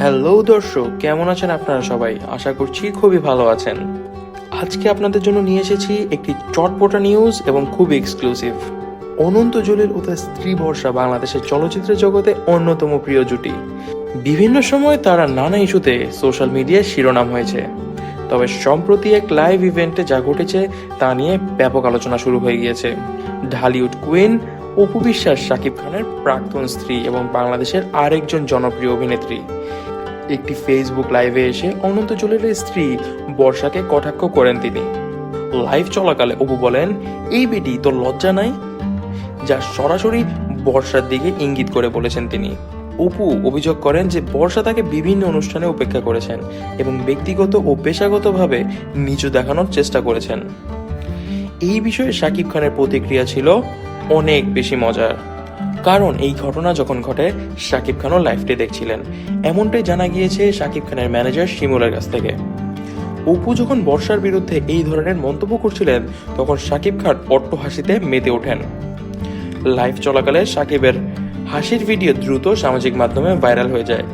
Hello দর্শক, কেমন আছেন আপনারা সবাই? আশা করছি খুবই ভালো আছেন। আজকে আপনাদের জন্য নিয়ে এসেছি একটি চটপটা নিউজ এবং খুব এক্সক্লুসিভ অনন্ত জলিল ও তার স্ত্রী বর্ষা বাংলাদেশের চলচ্চিত্র জগতে অন্যতম প্রিয় জুটি। বিভিন্ন সময় তারা নানা ইস্যুতে সোশ্যাল মিডিয়ায় শিরোনাম হয়েছে। তবে সম্প্রতি এক লাইভ ইভেন্টে যা ঘটেছে তা নিয়ে ব্যাপক আলোচনা শুরু হয়ে গিয়েছে। ঢালিউড কুইন অপু বিশ্বাস, শাকিব খানের প্রাক্তন স্ত্রী এবং বাংলাদেশের আরেকজন জনপ্রিয় অভিনেত্রী। একটি ফেসবুক লাইভে এসে অনন্ত জলিলের স্ত্রী বর্ষাকে কটাক্ষ করেন তিনি। লাইভ চলাকালে অপু বলেন, এই বেটি, তোর লজ্জা নাই? যা সরাসরি বর্ষার দিকে ইঙ্গিত করে বলেছেন তিনি। অপু অভিযোগ করেন যে বর্ষা তাকে বিভিন্ন অনুষ্ঠানে উপেক্ষা করেছেন এবং ব্যক্তিগত ও পেশাগতভাবে নিচু দেখানোর চেষ্টা করেছেন। এই বিষয়ে শাকিব খানের প্রতিক্রিয়া ছিল অনেক বেশি মজার। কারণ এই ঘটনা যখন ঘটে শাকিব খানও লাইভটি দেখছিলেন। এমনটাই জানা গিয়েছে শাকিব খানের ম্যানেজার শিমুলের কাছ থেকে। অপু যখন বর্ষার বিরুদ্ধে এই ধরনের মন্তব্য করছিলেন, তখন শাকিব খান অট্ট হাসিতে মেতে ওঠেন। লাইভ চলাকালে সাকিবের হাসির ভিডিও দ্রুত সামাজিক মাধ্যমে ভাইরাল হয়ে যায়।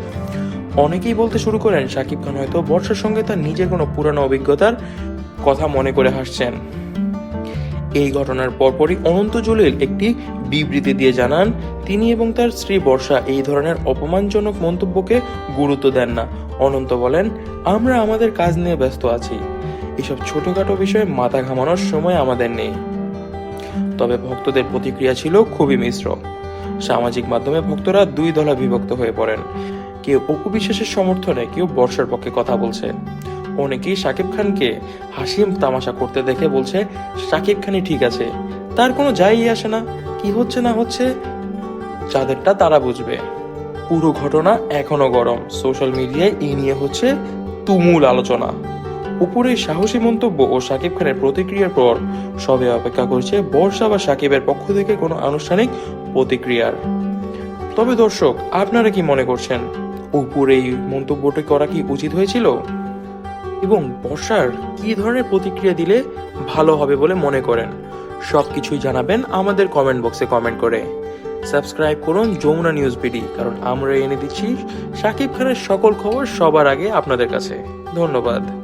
অনেকেই বলতে শুরু করেন, সাকিব খান হয়তো বর্ষার সঙ্গে তার নিজের কোনো পুরানো অভিজ্ঞতার কথা মনে করে হাসছেন। এই ঘটনার পরপরই অনন্ত জলিল একটি বিবৃতি দিয়ে জানান, তিনি এবং তার স্ত্রী বর্ষা এই ধরনের অপমানজনক মন্তব্যকে গুরুত্ব দেন না। অনন্ত বলেন, আমরা আমাদের কাজ নিয়ে ব্যস্ত আছি। এসব ছোটখাটো বিষয়ে মাথা ঘামানোর সময় আমাদের নেই। তবে ভক্তদের প্রতিক্রিয়া ছিল খুবই মিশ্র। সামাজিক মাধ্যমে ভক্তরা দুই দলে বিভক্ত হয়ে পড়েন। কেউ অপু বিশ্বাসের সমর্থনে, কেউ বর্ষার পক্ষে কথা বলছে অনেকেই শাকিব খানকে হাসি তামাশা করতে দেখে বলছে শাকিব খানই ঠিক আছে। তার কোনো যাই আসে না। কি হচ্ছে না হচ্ছে, যাদেরটা তারা বুঝবে। পুরো ঘটনা এখনও গরম। সোশ্যাল মিডিয়ায় এই নিয়ে হচ্ছে তুমুল আলোচনা। উপরে সাহসী মন্তব্য ও শাকিব খানের প্রতিক্রিয়ার পর সবে অপেক্ষা করছে বর্ষা বা সাকিবের পক্ষ থেকে কোনো আনুষ্ঠানিক প্রতিক্রিয়ার। তবে দর্শক, আপনারা কি মনে করছেন? উপরে এই মন্তব্যটি করা কি উচিত হয়েছিল? এবং বসার কি ধরনের প্রতিক্রিয়া দিলে ভালো হবে বলে মনে করেন? সব কিছুই জানাবেন আমাদের কমেন্ট বক্সে কমেন্ট করে। সাবস্ক্রাইব করুন যমুনা নিউজ বিডি কারণ আমরা এনে দিচ্ছি সাকিব খানের সকল খবর সবার আগে আপনাদের কাছে। ধন্যবাদ।